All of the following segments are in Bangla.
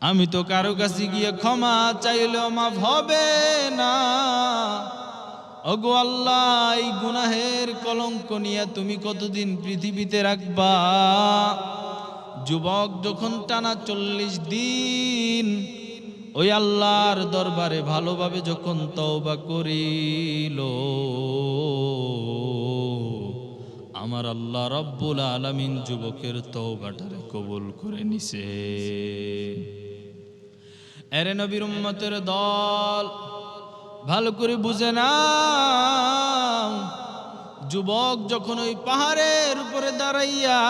আমি তো কারও কাছে গিয়ে ক্ষমা চাইলেও মাফ হবে না। অগো আল্লাহ, এই গুনাহের কলঙ্ক নিয়ে তুমি কতদিন পৃথিবীতে রাখবা? যুবক যখন টানা চল্লিশ দিন, ওই আল্লাহর দরবারে ভালোভাবে যখন তওবা করিল, আমার আল্লাহ রব্বুল আলামিন যুবকের তওবাটারে কবুল করে নিছে। এরে নবীর উম্মতের দল, ভালো করে বুঝে না যুবক যখন ওই পাহাড়ের উপরে দাঁড়াইয়া,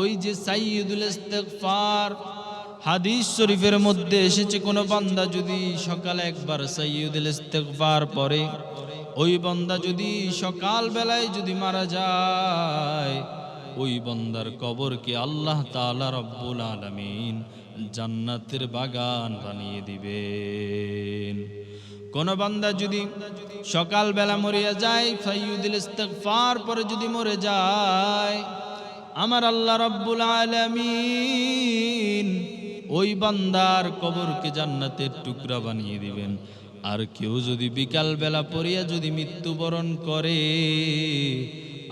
ওই যে সাইয়দুল ইস্তেগফার, হাদিস শরীফের মধ্যে এসেছে, কোনো বান্দা যদি সকালে একবার সাইয়দুল ইস্তেগফার পরে ওই বান্দা যদি সকাল বেলায় যদি মারা যায়, ওই বন্দার কবরকে আল্লাহ তাআলা রব্বুল আলামিন জান্নাতের বাগান বানিয়ে দিবেন। কোন বান্দা যদি সকাল বেলা মরিয়া যায়, ফাইয়ুদুল ইস্তিগফার পরে যদি মরে যায়, আমার আল্লাহ রব্বুল আলামিন ওই বান্দার কবরকে জান্নাতের টুকরা বানিয়ে দিবেন। আর কেউ যদি বিকাল বেলা পড়িয়া যদি মৃত্যুবরণ করে,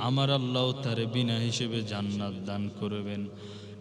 আমার আল্লাহ তার বিনা হিসেবে জান্নাত দান করবেন।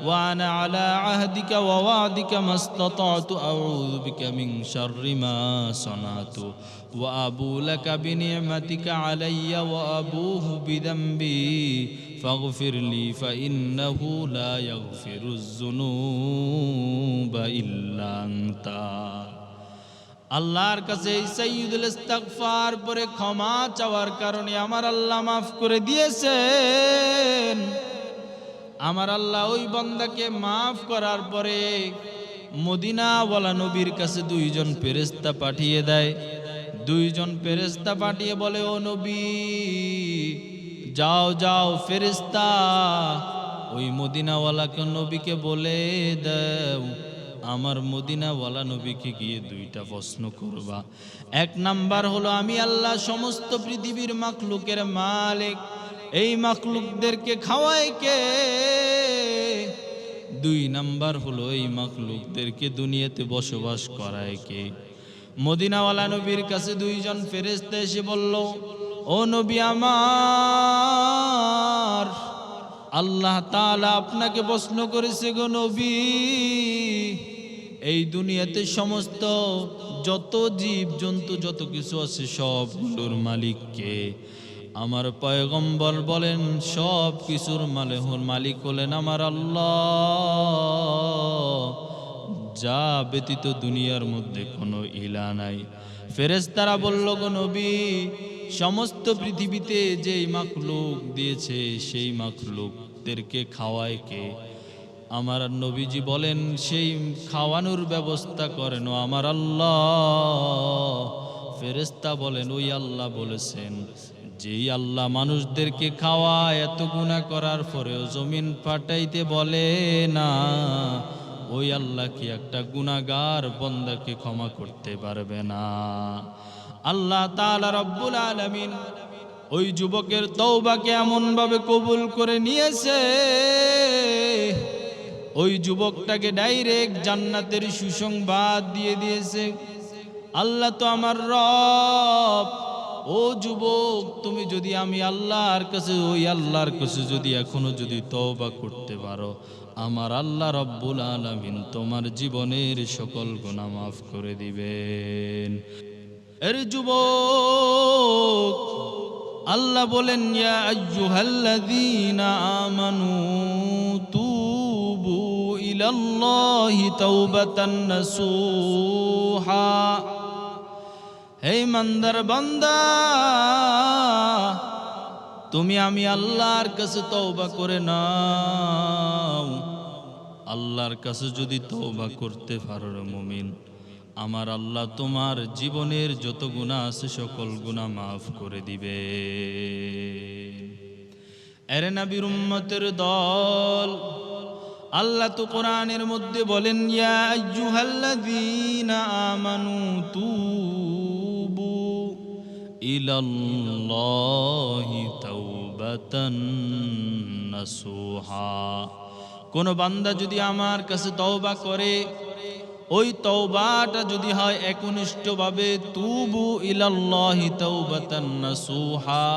আহদিকা ওয়া ওয়াদিকা মাস্তাতাতু আউযু বিকা মিন শাররি মা সানাতু ওয়া আবু লাকা বিনি'মাতিকা আলাইয়া ওয়া আবুহু বিযামবি ফাগফির লি ফাইন্নাহু লা ইয়াগফিরুয যুনুবা ইল্লা আনতা আল্লাহর কাছে এই সাইয়্যিদুল ইস্তিগফার পরে ক্ষমা চাওয়ার কারণে আমার আল্লাহ মাফ করে দিয়েছেন। আমার আল্লাহ ওই বান্দাকে মাফ করার পরে মদিনাওয়ালা নবীর কাছে দুইজন ফেরেশতা পাঠিয়ে দেয়। দুইজন ফেরেশতা পাঠিয়ে বলে, ও নবী, যাও যাও ফেরেশতা। ওই মদিনাওয়ালাকে নবীকে বলে দাও, আমার মদিনাওয়ালা নবীকে গিয়ে দুইটা প্রশ্ন করবা। এক নাম্বার হলো, আমি আল্লাহ সমস্ত পৃথিবীর মাখলুকের মালিক। এই মাখলুকদেরকে খাওয়াই কে? দুই নাম্বার হলো এই মাখলুকদেরকে দুনিয়াতে বসবাস করায় কে? মদিনাওয়ালা নবীর কাছে দুইজন ফেরেস্তা এসে বলল, ও নবী আমার, আল্লাহ তাআলা আপনাকে প্রশ্ন করেছে গো নবী, এই দুনিয়াতে সমস্ত যত জীব জন্তু যত কিছু আছে সবগুলোর মালিককে আমার পয়গম্বর বলেন, সব কিছুর মালেহর মালিক হলেন আমার আল্লাহ। যা ব্যতীত দুনিয়ার মধ্যে কোনো ইলা নাই। ফেরেশতারা বলল, গো নবী, সমস্ত পৃথিবীতে যেই মাখলুক দিয়েছে, সেই মাখলুকদেরকে খাওয়ায় কে? আমার নবীজি বলেন, সেই খাওয়ানোর ব্যবস্থা করেন আমার আল্লাহ। ফেরেস্তা বলেন, ওই আল্লাহ বলেছেন। যেই আল্লাহ মানুষদেরকে খাওয়া এত গুণা করার পরেও জমিন ফাটাইতে বলে না, ওই আল্লাহ কি একটা গুণাগার বন্দাকে ক্ষমা করতে পারবে না? আল্লাহ তাআলা রব্বুল আলামিন ওই যুবকের তৌবাকে এমনভাবে কবুল করে নিয়েছে, ওই যুবকটাকে ডাইরেক্ট জান্নাতের সুসংবাদ দিয়ে দিয়েছে, আল্লাহ তো আমার রব ও যুবক, তুমি যদি আমি আল্লাহর কাছে, ওই আল্লাহর কাছে যদি এখনও যদি তওবা করতে পারো, আমার আল্লাহ রব্বুল আলামিন তোমার জীবনের সকল গুনাহ মাফ করে দিবেন। এর যুবক, আল্লাহ বলেন, ইয়া আমানু তুবু ইলাল্লাহি তাওবাতান নাসুহা। হে মন্দার বান্দা, তুমি আমি আল্লাহর কাছে তওবা করে নাও। আল্লাহর কাছে যদি তওবা করতে পারো মুমিন, আমার আল্লাহ তোমার জীবনের যত গুণা আছে সকল গুণা মাফ করে দিবে। এরে নবীর উম্মতের দল, আল্লাহ তো কোরআনের মধ্যে বলেন, ইয়া আইয়ুহাল্লাযীনা আমানু তুবু ইলাল্লাহি তাওবাতান নাসুহা। কোন বান্দা যদি আমার কাছে তওবা করে, ওই তওবাটা যদি হয় একনিষ্ঠভাবে, তুবু ইলাল্লাহি তাওবাতান নাসুহা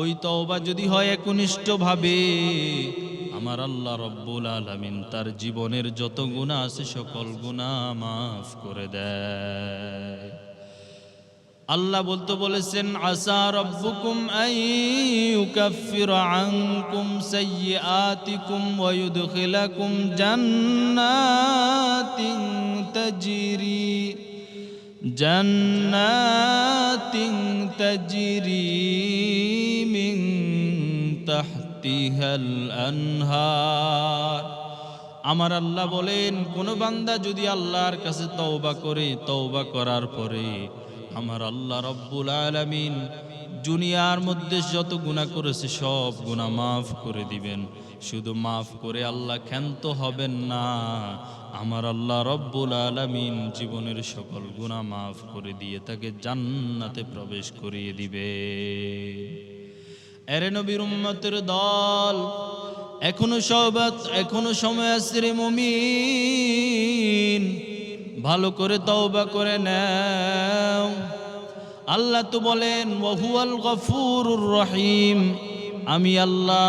ওই তওবা যদি হয় একনিষ্ঠভাবে, আমার আল্লাহ রব্বুল আলামিন তার জীবনের যত গুনাহ আছে, সকল গুনাহ মাফ করে দেয়। আল্লাহ বলতে বলেছেন আসা রব্বুকুম আই ইউকাফির আনকুম সাইয়্যাতিকুম ওয়া ইউদখিলাকুম জান্নাতিন তাজরি জান্নাতিন তাজরি মিন তাহতিহাল আনহার। আমার আল্লাহ বলেন, কোন বান্দা যদি আল্লাহর কাছে তওবা করে, তওবা করার পরে আমার আল্লাহ রব্বুল আলামিন দুনিয়ার মধ্যে যত গুনাহ করেছে, সব গুণা মাফ করে দিবেন। শুধু মাফ করে আল্লাহ ক্ষান্ত হবেন না। আমার আল্লাহ রব্বুল আলামিন জীবনের সকল গুনাহ মাফ করে দিয়ে তাকে জান্নাতে প্রবেশ করিয়ে দিবে। এরে নবীর উম্মতের দল, এখনও সবাত এখনও সময় আছে রে মমিন। ভালো করে তওবা করে নাও। আল্লাহ তো বলেন, ওহুয়াল গফুরুর রহিম। আমি আল্লাহ,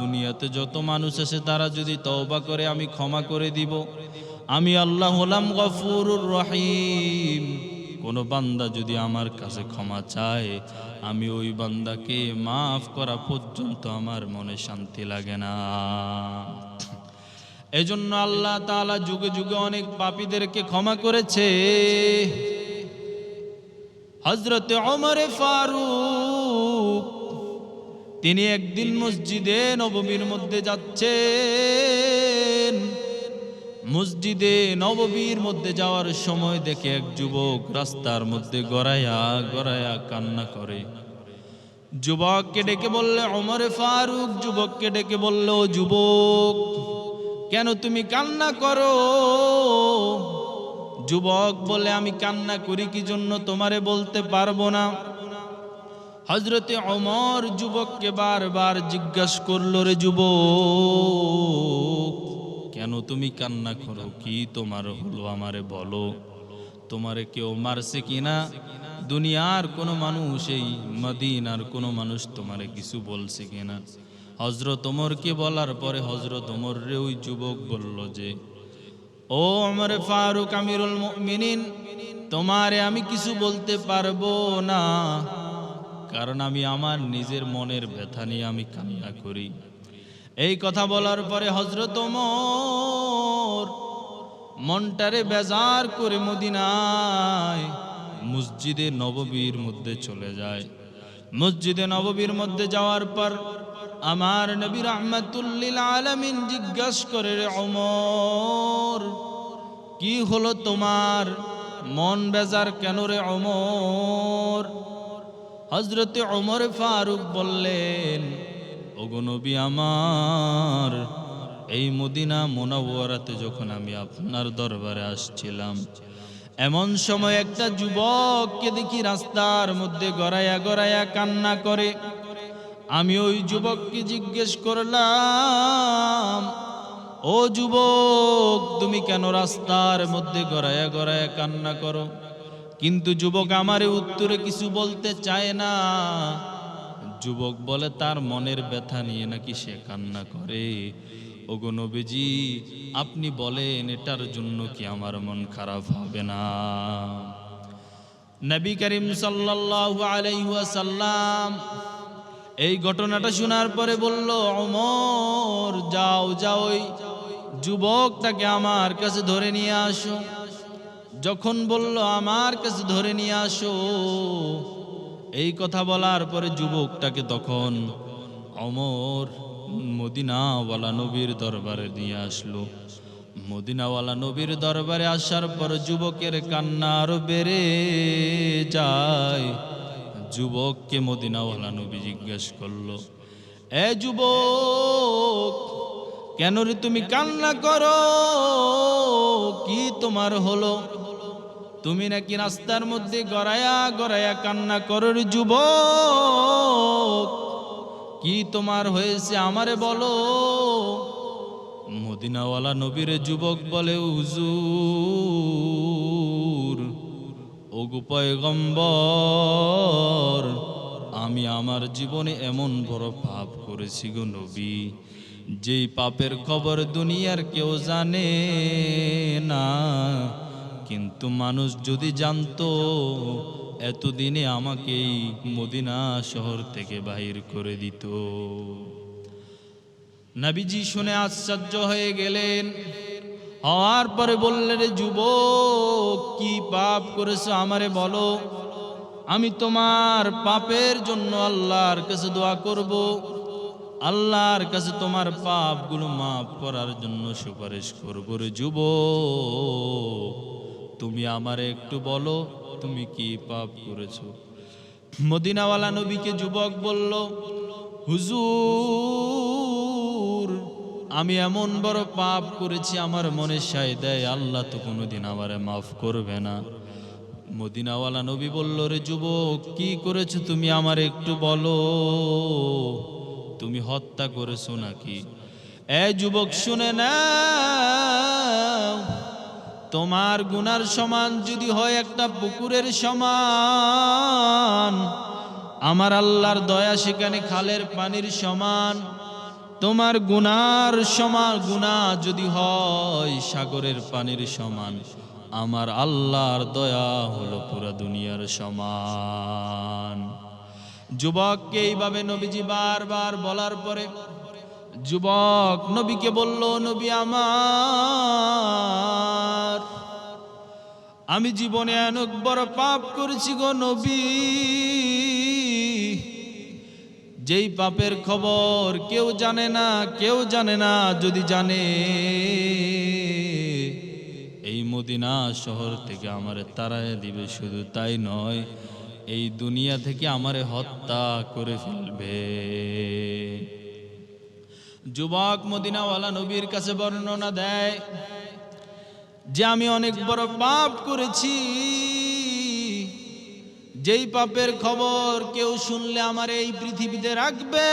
দুনিয়াতে যত মানুষ আছে তারা যদি তওবা করে আমি ক্ষমা করে দিব। আমি আল্লাহ হলাম গফুরুর রহিম। কোনো বান্দা যদি আমার কাছে ক্ষমা চায়, আমি ওই বান্দাকে মাফ করা পর্যন্ত আমার মনে শান্তি লাগে না। এজন্য আল্লাহ তাআলা যুগে যুগে অনেক পাপীদেরকে ক্ষমা করেছে। হজরত ওমরে ফারুক, তিনি একদিন মসজিদে নবমীর মধ্যে যাচ্ছেন। মসজিদে নববীর মধ্যে যাওয়ার সময় দেখে এক যুবক রাস্তার মধ্যে গড়াইয়া গড়াইয়া কান্না করে। যুবককে ডেকে বললে, ওমরে ফারুক, যুবককে ডেকে বলল যুবক কেন তুমি কান্না করো? যুবক বলে আমি কান্না করি কি জন্য তোমারে বলতে পারব না? হজরতে অমর যুবককে বারবার জিজ্ঞাসা করল, রে যুবক, কেন তুমি কান্না করো? কি তোমার হলো আমারে বলো? তোমারে কেউ মারছে কিনা দুনিয়ার কোনো মানুষ এই মদিনার কোনো মানুষ তোমারে কিছু বলছে কিনা হজরত ওমরকে বলার পরে হজরত ওমর রে ওই যুবক বলল যে, ও আমার ফারুক আমিরুল মুমিনিন, তোমারে আমি কিছু বলতে পারব না, কারণ আমি আমার নিজের মনের ব্যথা নিয়ে আমি কান্না করি। এই কথা বলার পরে হজরত ওমর মনটারে বেজার করে মদিনায়, মসজিদে নববীর মধ্যে চলে যায়। মসজিদে নববীর মধ্যে যাওয়ার পর আমার নবী রহমাতুল্লিল আলামিন জিজ্ঞাস করে অমর কি হলো তোমার? মন বেজার কেন রে অমর হজরতে অমর ফারুক বললেন, ওগো নবী আমার, এই মদিনা মোনাওয়ারাতে যখন আমি আপনার দরবারে আসছিলাম, এমন সময় একটা যুবককে দেখি রাস্তার মধ্যে গড়াইয়া গড়াইয়া কান্না করে। আমি ওই যুবককে জিজ্ঞেস করলাম, ও যুবক, তুমি কেন রাস্তার মধ্যে গড়াইয়া গড়াইয়া কান্না করো? কিন্তু যুবক আমারে উত্তরে কিছু বলতে চায় না। যুবক বলে, তার মনের ব্যথা নিয়ে নাকি সে কান্না করে? ওগো নবীজি, আপনি বলেন, এটার জন্য কি আমার মন খারাপ হবে না? নবী করিম সাল্লাল্লাহু আলাইহি ওয়াসাল্লাম এই ঘটনাটা শোনার পরে বলল অমর যাও যাও ওই যুবকটাকে আমার কাছে ধরে নিয়ে আসো। যখন বলল, আমার কাছে ধরে নিয়ে আসো, এই কথা বলার পরে যুবকটাকে তখন অমর মদিনাওয়ালা নবীর দরবারে নিয়ে আসলো। মদিনাওয়ালা নবীর দরবারে আসার পর যুবকের কান্না আরও বেড়ে যায়। যুবককে মদিনাওয়ালা নবী জিজ্ঞেস করল, এ যুবক, কেন রে তুমি কান্না করো? কি তোমার হলো? তুমি নাকি রাস্তার মধ্যে গড়ায়া গড়ায়া কান্না করো রে যুবক? কি তোমার হয়েছে আমারে বলো? মদিনাওয়ালা নবীর যুবক বলে, হুজুর ওগো পয়গম্বর, আমি আমার জীবনে এমন বড় পাপ করেছি গো নবী, যেই পাপের খবর দুনিয়ার কেউ জানে না। কিন্তু মানুষ যদি জানতো, এতদিনে আমাকেই মদিনা শহর থেকে বাহির করে দিত। নাবিজি শুনে আশ্চর্য হয়ে গেলেন হওয়ার পরে বললেন রে যুবক, কি পাপ করেছ আমারে বলো। আমি তোমার পাপের জন্য আল্লাহর কাছে দোয়া করব। আল্লাহর কাছে তোমার পাপগুলো মাফ করার জন্য সুপারিশ করব, রে যুব তুমি আমারে একটু বলো, তুমি কি পাপ করেছ? মদিনাওয়ালা নবীকে যুবক বলল, হুজুর আমি এমন বড় পাপ করেছি, আমার মনে সাই দেয়, আল্লাহ তো কোনোদিন আমারে মাফ করবে না। মদিনাওয়ালা নবী বলল, রে যুবক, কি করেছ তুমি আমার একটু বলো। তুমি হত্যা করেছ নাকি? এ যুবক, শুনে না তোমার গুনার সমান যদি হয় একটা পুকুরের সমান, আমার আল্লাহর দয়া সেখানে খালের পানির সমান তোমার গুনার সমান গুনাহ যদি হয় সাগরের পানির সমান, আমার আল্লাহর দয়া হলো পুরো দুনিয়ার সমান। যুবককে এইভাবে নবীজি বারবার বলার পরে, যুবক নবীকে বলল, নবী আমার, আমি জীবনে অনেক বড় পাপ করেছি গো নবী। যেই পাপের খবর কেউ জানে না, কেউ জানে না, যদি জানে। এই মদিনা শহর থেকে আমারে তারায় দিবে, শুধু তাই নয়, এই দুনিয়া থেকে আমারে হত্যা করে ফেলবে। যুবক মদিনাওয়ালা নবীর কাছে বর্ণনা দেয় যে, আমি অনেক বড় পাপ করেছি। যেই পাপের খবর কেউ শুনলে আমার এই পৃথিবীতে রাখবে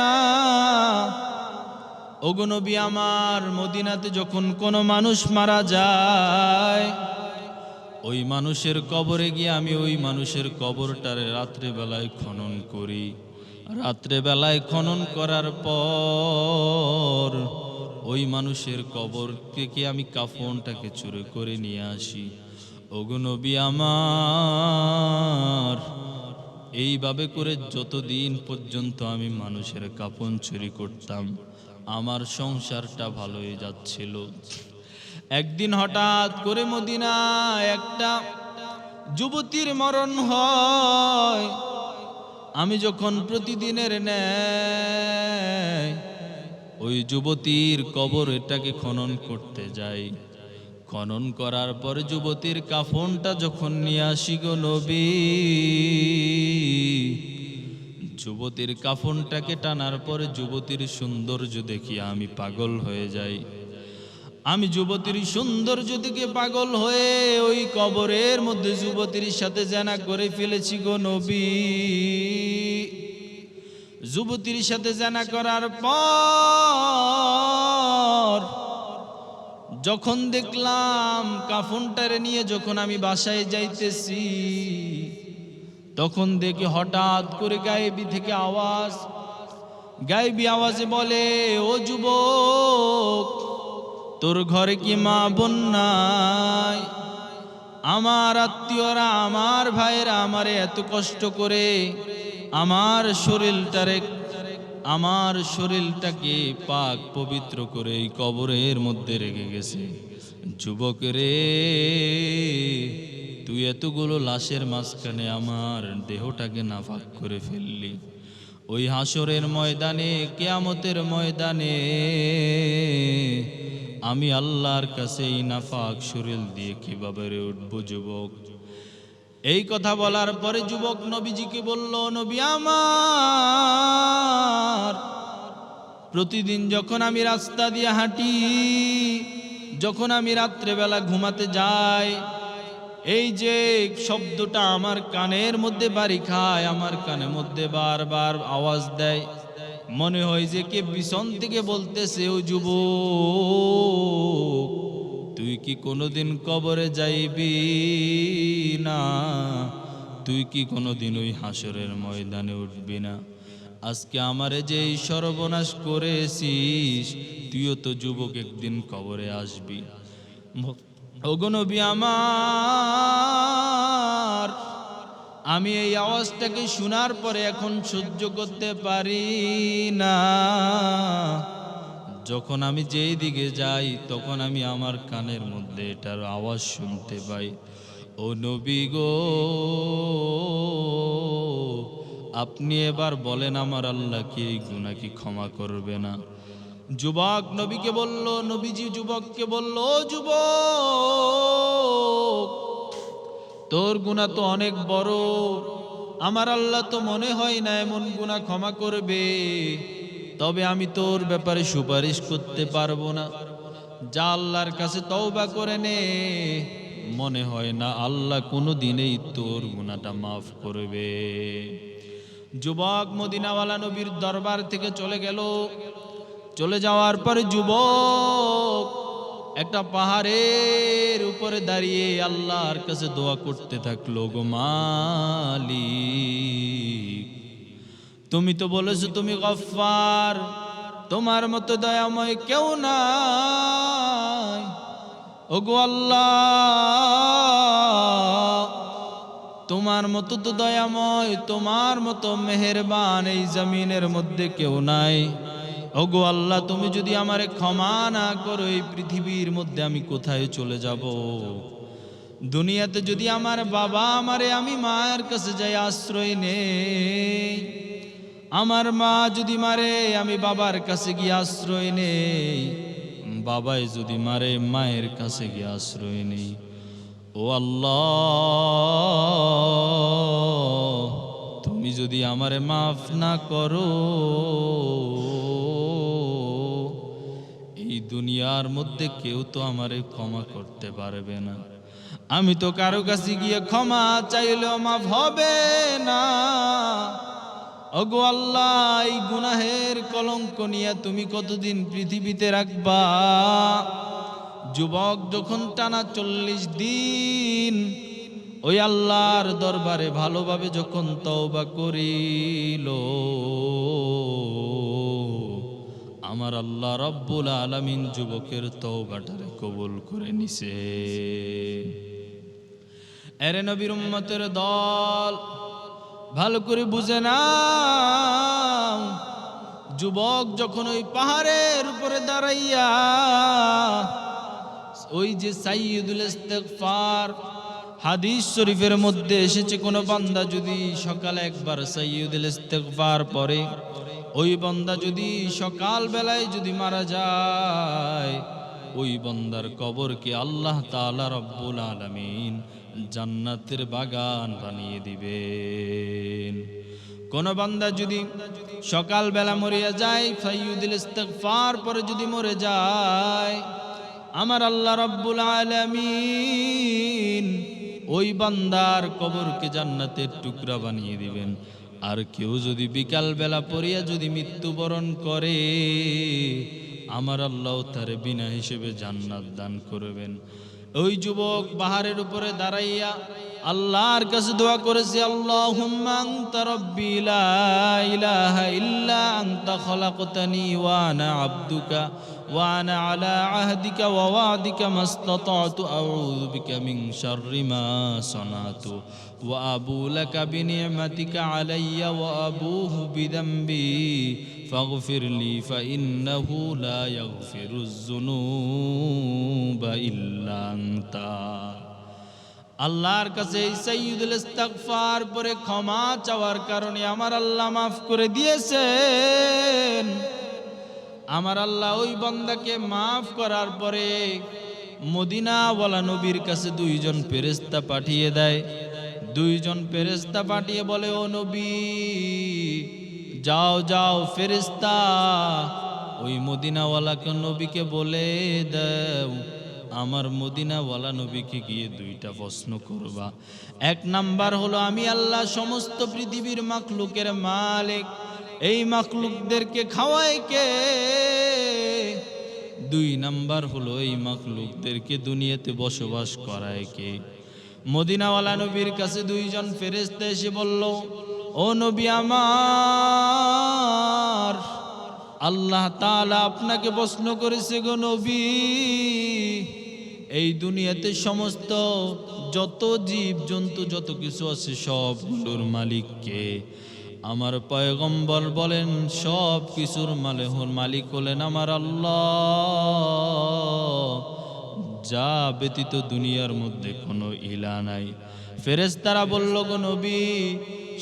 না। ওগো আমার মদিনাতে যখন কোনো মানুষ মারা যায়, ওই মানুষের কবরে গিয়ে আমি ওই মানুষের কবরটারে রাত্রে বেলায় খনন করি। রাত্রে বেলায় খনন করার পর ওই মানুষের কবর থেকে আমি কাফনটাকে চুরি করে নিয়ে আসি? ওগো আমার, এইভাবে করে যতদিন পর্যন্ত আমি মানুষের কাফন চুরি করতাম, আমার সংসারটা ভালোই যাচ্ছিল। একদিন হঠাৎ করে মদিনা একটা যুবতীর মরণ হয়। আমি যখন প্রতিদিনের ন্যায় ওই যুবতীর কবর এটাকে খনন করতে যাই। খনন করার পর যুবতীর কাফনটা যখন নিয়ে আসি গো নবী, যুবতীর কাফনটাকে টানার পর যুবতীর সৌন্দর্য দেখি আমি পাগল হয়ে যাই। আমি যুবতীর সৌন্দর্য দিকে পাগল হয়ে ওই কবরের মধ্যে যুবতীর সাথে জানা করে ফেলেছি গো নবী। যুবতীর সাথে জানা করার পর যখন দেখলাম কাফনটারে নিয়ে যখন আমি বাসায় যাইতেছি, তখন দেখি হঠাৎ করে গায়েবি থেকে আওয়াজ। গায়েবি আওয়াজে বলে, ও যুবক, তোর ঘরে কি মা বোন নাই? আমার আত্মীয়রা, আমার ভাইয়েরা আমারে এত কষ্ট করে আমার শরীরটারে আমার শরীরটাকে পাক পবিত্র করে এই কবরের মধ্যে রেখে গেছে। যুবক রে, তুই এতগুলো লাশের মাঝখানে আমার দেহটাকে নাফাক করে ফেললি। ওই হাসরের ময়দানে, কেয়ামতের ময়দানে আমি আল্লাহর কাছে এই নাফাক শরীর দিয়ে কীভাবে উঠব যুবক? এই কথা বলার পরে যুবক নবীজিকে বলল, নবী আমার, প্রতিদিন যখন আমি রাস্তা দিয়ে হাঁটি, যখন আমি রাত্রেবেলা ঘুমাতে যাই, এই যে শব্দটা আমার কানের মধ্যে বাড়ি খায়, আমার কানের মধ্যে বারবার আওয়াজ দেয়, মনে হয় যে কে পিছন থেকে বলতেছে, ও যুবক। তুই কি কোনোদিন কবরে যাইবি না? তুই কি কোনোদিন ওই হাসরের ময়দানে উঠবি না? আজকে আমারে যে সর্বনাশ করেছিস, তুইও তো যুবক একদিন কবরে আসবি। ওগনবী আমার, আমি এই আওয়াজটাকে শোনার পরে এখন সহ্য করতে পারি না। যখন আমি যেই দিকে যাই, তখন আমি আমার কানের মধ্যে এটার আওয়াজ শুনতে পাই। ও নবী গো, আপনি এবার বলেন আমার আল্লাহ কি এই গুণা কি ক্ষমা করবে না? যুবক নবীকে বলল, নবীজি যুবককে বলল, "ও যুবক, তোর গুণা তো অনেক বড়। আমার আল্লাহ তো মনে হয় না এমন গুণা ক্ষমা করবে। তবে আমি তোর ব্যাপারে সুপারিশ করতে পারব না। যা আল্লাহর কাছে তওবা করে নে, মনে হয় না আল্লাহ কোনো দিনেই তোর গুণাটা মাফ করবে। যুবক মদিনাওয়ালা নবীর দরবার থেকে চলে গেল। চলে যাওয়ার পরে যুবক একটা পাহাড়ের উপরে দাঁড়িয়ে আল্লাহর কাছে দোয়া করতে থাকল, গো মালিক তুমি তো বলেছ তুমি গফার তোমার মতো দয়াময় কেউ নাই। ওগো আল্লাহ, তোমার মতো তো দয়াময়, তোমার মতো মেহেরবান এই জমিনের মধ্যে কেউ নাই। ওগো আল্লাহ, তুমি যদি আমারে ক্ষমা না করো, এই পৃথিবীর মধ্যে আমি কোথায় চলে যাব? দুনিয়াতে যদি আমার বাবা আমারে, আমি মায়ের কাছে যাই আশ্রয় নেই আমার মা যদি মারে, আমি বাবার কাছে গিয়ে আশ্রয় নেই। বাবাই যদি মারে, মায়ের কাছে গিয়ে আশ্রয় নেই। ও আল্লাহ, তুমি যদি আমারে মাফ না করো, এই দুনিয়ার মধ্যে কেউ তো আমারে ক্ষমা করতে পারবে না। আমি তো কারও কাছে গিয়ে ক্ষমা চাইলেও মাফ হবে না। ওগো আল্লাহ, এই গুনাহের কলঙ্ক নিয়ে তুমি কতদিন পৃথিবীতে রাখবা? যুবক যখন টানা চল্লিশ দিন, ওই আল্লাহর দরবারে ভালোভাবে যখন তওবা করিল, আমার আল্লাহ রব্বুল আলামিন যুবকের তওবাটারে কবুল করে নিছে। এরে নবীর উম্মতের দল ভালো করে বুঝে না যুবক যখন ওই পাহাড়ের উপরে দাঁড়াইয়া ওই যে সাইয়দুল ইস্তেগফার হাদিস শরীফের মধ্যে এসেছে, কোনো বান্দা যদি সকালে একবার সাইয়দুল ইস্তেগফার পরে ওই বান্দা যদি সকাল বেলায় যদি মারা যায়, ওই বান্দার কবরকে আল্লাহ তাআলা রব্বুল আলামিন জান্নাতের বাগান বানিয়ে দিবেন। কোন বান্দা যদি সকাল বেলা মরিয়া যায়, ফাইয়ুদুল ইস্তিগফার পরে যদি মরে যায়, আমার আল্লাহ রাব্বুল আলামিন ওই বান্দার কবরকে জান্নাতের টুকরা বানিয়ে দিবেন। আর কেউ যদি বিকাল বেলা পড়িয়া যদি মৃত্যুবরণ করে, আমার আল্লাহ তার বিনা হিসেবে জান্নাত দান করবেন। ওই যুবক পাহাড়ের উপরে দাঁড়াইয়া আল্লাহর কাছে দোয়া করেছে আল্লাহ আবদুকা ওয়া আনা আলা আহদিকা ওয়া ওয়াদিকা মাস্তাতাতু আউযু বিকা মিন শাররি মা সানাতু ওয়া আবু লাকা বিনি'মাতিকা আলাইয়া ওয়া আবুহু বিযামবি فاغفر لي فإنه لا يغفر الذنوب إلا أنت আল্লাহর কাছে এই সাইয়্যিদুল ইস্তিগফার পরে ক্ষমা চাওয়ার কারণে আমার আল্লাহ মাফ করে দিয়েছেন আমার আল্লাহ ওই বান্দাকে মাফ করার পরে মদিনাওয়ালা নবীর কাছে দুইজন ফেরেশতা পাঠিয়ে দেয় দুইজন ফেরেশতা পাঠিয়ে বলে, ও নবী, যাও যাও ফেরেশতা, ওই মদিনাওয়ালাকে নবীকে বলে দাও। আমার মদিনাওয়ালা নবীকে গিয়ে দুইটা প্রশ্ন করবা। এক নাম্বার হলো, আমি আল্লাহ সমস্ত পৃথিবীর মাখলুকের মালিক। এই মাখলুকদেরকে খাওয়াই কে? দুই নাম্বার হলো, এই মাকলুকদেরকে দুনিয়াতে বসবাস করায় কে? মদিনাওয়ালা নবীর কাছে দুইজন ফেরেস্তা এসে বলল, ও নবী আমার, আল্লাহ তাআলা আপনাকে প্রশ্ন করেছে গো নবী, এই দুনিয়াতে সমস্ত যত জীব জন্তু যত কিছু আছে সব সবগুলোর মালিককে। আমার পয়গম্বর বলেন, সব কিছুর মালে মালিক হলেন আমার আল্লাহ। যা ব্যতীত দুনিয়ার মধ্যে কোনো ইলা নাই। ফেরেশতারা বলল, গো নবী,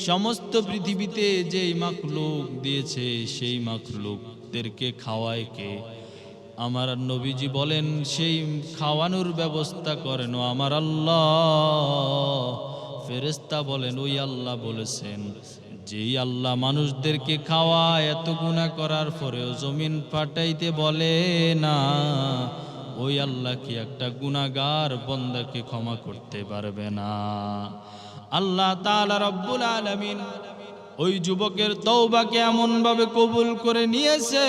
সমস্ত পৃথিবীতে যেই মাখলুক দিয়েছে, সেই মাখলুকদেরকে খাওয়ায় কে? আমার নবীজি বলেন, সেই খাওয়ানোর ব্যবস্থা করেন আমার আল্লাহ। ফেরেস্তা বলেন, ওই আল্লাহ বলেছেন, যেই আল্লাহ মানুষদেরকে খাওয়া এত গুণা করার পরেও জমিন ফাটাইতে বলে না। ওই আল্লাহ কি একটা গুণাগার বন্দাকে ক্ষমা করতে পারবে না? আল্লাহ তাআলা রব্বুল আলামিন ওই যুবকের তৌবাকে এমন ভাবে কবুল করে নিয়েছে,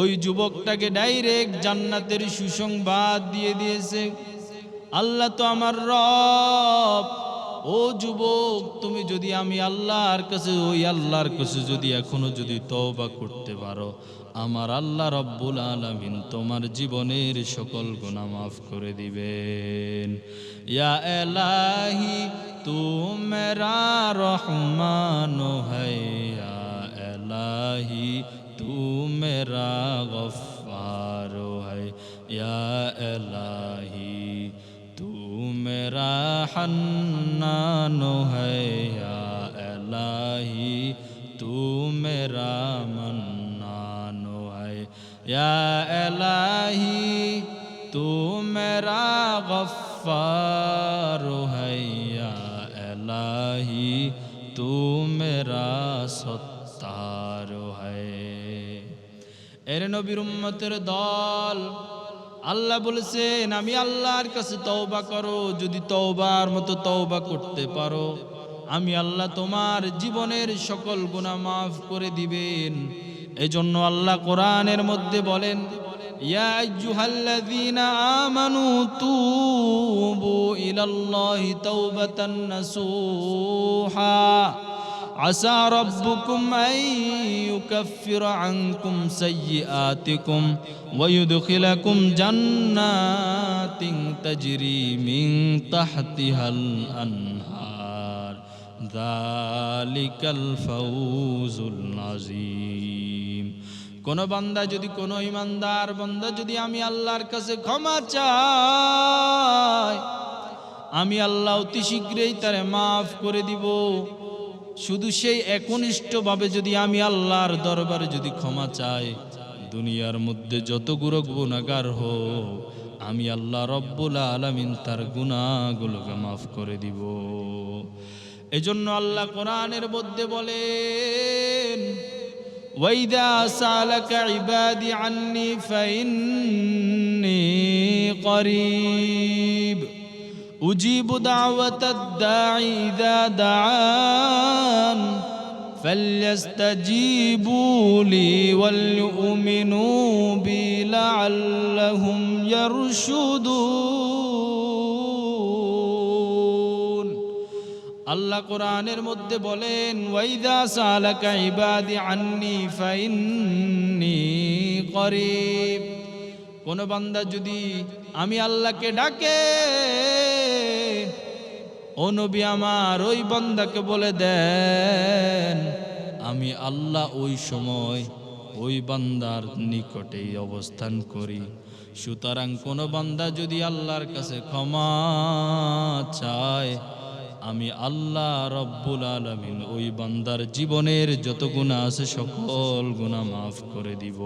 ওই যুবকটাকে ডাইরেক্ট জান্নাতের সুসংবাদ দিয়ে দিয়েছে। আল্লাহ তো আমার রব ও যুবক, তুমি যদি আমি আল্লাহর কাছে, ওই আল্লাহর কাছে যদি এখনও যদি তবা করতে পারো, আমার আল্লাহ রব্বুল আলমিন তোমার জীবনের সকল গুণা মাফ করে দিবেন। ইয়া এলাহি তু রহমান হ্যা। এলাহি তু গফার হ্যা। এলাহি मेरा हन्नान है या इलाही तू मेरा मन्नान है या इलाही तू मेरा गफ्फार है या इलाही तू मेरा सत्तार है এর নবীর উম্মতের দল আল্লাহ বলেছেন, আমি আল্লাহর কাছে তওবা করো, যদি তওবার মতো তওবা করতে পারো। আমি আল্লাহ তোমার জীবনের সকল গুনাহ মাফ করে দিবেন। এজন্য আল্লাহ কোরআনের মধ্যে বলেন, ইয়া আইয়ুহাল্লাযীনা আমানু তুবু ইলাল্লাহি তাওবাতান নাসুহা। عسى ربكم أن يكفر عنكم سيئاتكم ويدخلكم جنات تجري من تحتها الأنهار ذلك الفوز العظيم কোন বান্দা যদি কোনো ইমানদার বান্দা যদি আমি আল্লাহর কাছে ক্ষমা চাই আমি আল্লাহ অতি শীঘ্রই তারে মাফ করে দিব শুধু সেই একনিষ্ঠভাবে যদি আমি আল্লাহর দরবারে যদি ক্ষমা চাই দুনিয়ার মধ্যে যত গুরু গুণাগার হোক আমি আল্লাহ রব্বুল আলমিন তার গুণাগুলোকে মাফ করে দিব এজন্য আল্লাহ কোরআনের মধ্যে বলেন وإذا سألك عبادي عني فإني قريب أجيب دعوة الداعي إذا دعان فليستجيبوا لي وليؤمنوا بي لعلهم يرشدون আল্লাহ কোরআনের মধ্যে বলেন ওয়াইদা সালাকা ইবাদি আন্নি ফাইন্নি করিব কোন বান্দা যদি আমি আল্লাহকে ডাকে, ও নবী আমার, ওই বান্দাকে বলে দেন, আমি আল্লাহ ওই সময় ওই বান্দার নিকটেই অবস্থান করি। সুতরাং কোন বান্দা যদি আল্লাহর কাছে ক্ষমা চায়, আমি আল্লাহ রব্বুল আলমিন ওই বান্দার জীবনের যত গুণা আছে সকল গুণা মাফ করে দিব।